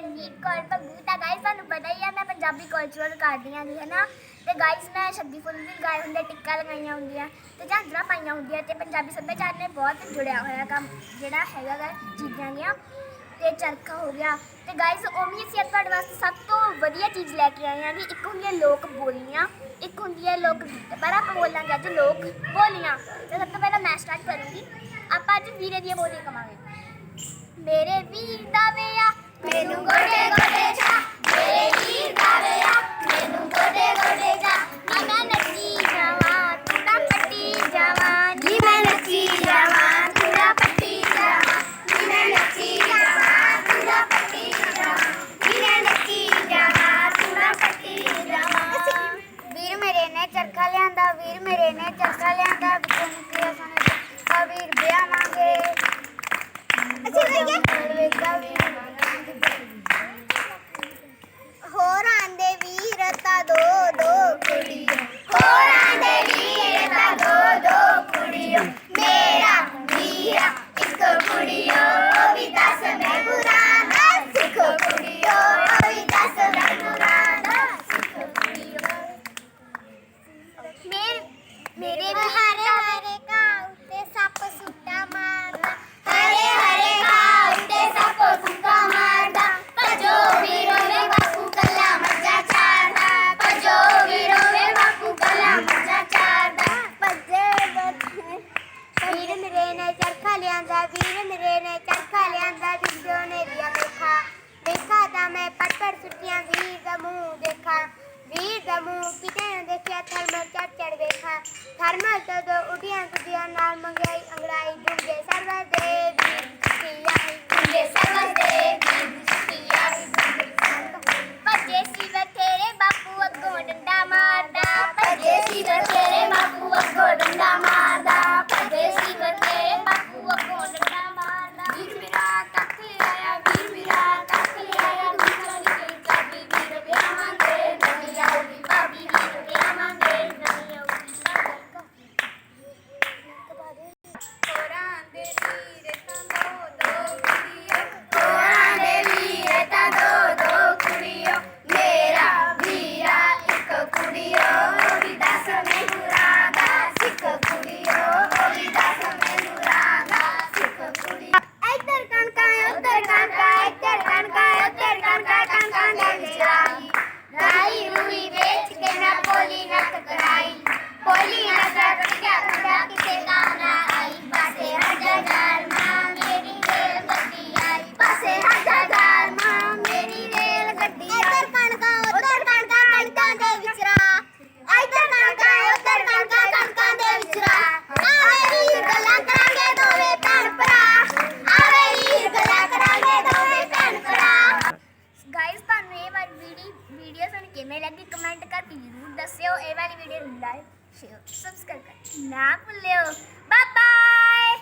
ਰਣਜੀਤ ਕੌਰ ਭੱਗੂ ਤਾਂ ਗਾਇਸ ਤੁਹਾਨੂੰ ਪਤਾ ਹੀ ਆ, ਮੈਂ ਪੰਜਾਬੀ ਕਲਚਰਲ ਕਰਦੀ ਆਂ ਦੀ ਹਨਾ? ਤੇ ਗਾਇਸ ਮੈਂ ਛੱਬੀ ਫੁੱਲ ਵੀ ਗਾਏ ਹੁੰਦੇ, ਟਿੱਕਾ ਲਗਾਈਆਂ ਹੁੰਦੀਆਂ ਤੇ ਝਾਂਜਰਾਂ ਪਾਈਆਂ ਹੁੰਦੀਆਂ ਤੇ ਪੰਜਾਬੀ ਸੱਭਿਆਚਾਰ ਨੇ ਬਹੁਤ ਜੁੜਿਆ ਹੋਇਆ ਕੰਮ ਜਿਹੜਾ ਹੈਗਾ ਗਾ ਚੀਜ਼ਾਂ ਦੀਆਂ ਤੇ ਚਰਖਾ ਹੋ ਗਿਆ। ਤੇ ਗਾਇਸ ਉਵੇਂ ਅਸੀਂ ਅੱਜ ਤੁਹਾਡੇ ਵਾਸਤੇ ਸਭ ਤੋਂ ਵਧੀਆ ਚੀਜ਼ ਲੈ ਕੇ ਆਏ ਹਾਂ ਕਿ ਇੱਕ ਹੁੰਦੀ ਹੈ ਲੋਕ ਬੋਲੀਆਂ, ਇੱਕ ਹੁੰਦੀ ਹੈ ਲੋਕ ਗੀਤ। ਪਰ ਆਪਾਂ ਬੋਲਾਂਗੇ ਅੱਜ ਲੋਕ ਬੋਲੀਆਂ। ਤੇ ਸਭ ਤੋਂ ਪਹਿਲਾਂ ਮੈਂ ਸਟਾਰਟ ਕਰੂੰਗੀ। ਆਪਾਂ ਅੱਜ ਵੀਰੇ ਦੀਆਂ ਬੋਲੀਆਂ ਕਵਾਂਗੇ। ਮੇਰੇ ਵੀਰ ਦਾ ਵਿਆ ਮੈਨੂੰ ਗੋਡੇ ਗੋਡੇ ਛਾ ਮੇਰੇ ਵੀਰ ਦਾ ਮੈਨੂੰ ਗੋਡੇ ਗੋਡੇ ਛਾ ਨੀ ਮੈਂ ਨੱਚੀ ਜਾਵਾਂ ਤੂੰ ਤਾਂ ਪੱਟੀ ਜਾਵਾਂ ਨੀ ਮੈਂ ਨੱਚੀ ਜਾਵਾਂ ਤੂੰ ਤਾਂ ਪੱਟੀ ਜਾਵਾਂ ਨੀ ਮੈਂ ਨੱਚੀ ਜਾਵਾਂ ਤੂੰ ਤਾਂ ਪੱਟੀ ਜਾਵਾਂ ਨੀ ਮੈਂ ਨੱਚੀ ਜਾਵਾਂ ਤੂੰ ਤਾਂ ਪੱਟੀ ਜਾਵਾਂ ਵੀਰ ਮੇਰੇ ਨੇ ਚਰਖਾ ਲਿਆਂਦਾ ਵੀਰ ਮੇਰੇ ਨੇ ਮੇਰੇ ਕਿਤੇ ਨਾ ਦੇਖਿਆ ਥਰਮਲ ਚੜ ਚੜ ਵੇਖਾ ਥਰਮਲ ਤੋਂ ਦੋ से हो ए वाली वीडियो लाइक शेयर सब्सक्राइब कर ना भूलो बाय बाय